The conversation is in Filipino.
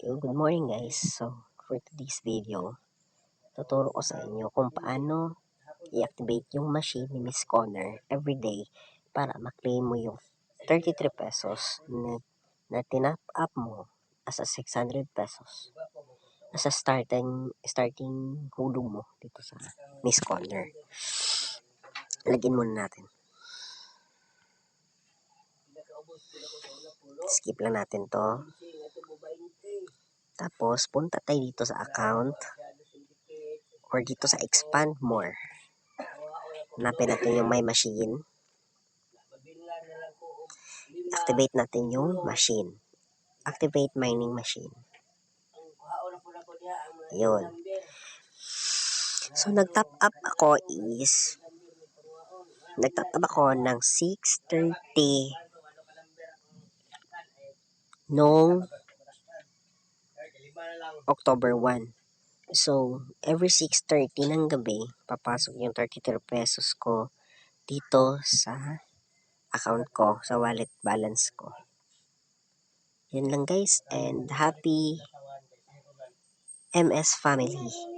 Good morning guys. So, for today's video, tuturo ko sa inyo kung paano i-activate yung machine ni Miss Connor everyday para maklaim mo yung 33 pesos na, na tinap up mo as a 600 pesos as a starting, starting hulog mo dito sa Miss Connor. Lagyan muna natin. Skip lang natin to. Tapos, punta tayo dito sa account or dito sa expand more. Hanapin natin yung my machine. Activate natin yung machine. Activate mining machine. Yun. So, nag-top up ako is nag-top up ako ng 6.30 noong October 1. So, every 6.30 ng gabi, papasok yung 33 pesos ko dito sa account ko, sa wallet balance ko. Yun lang guys, and happy MS family.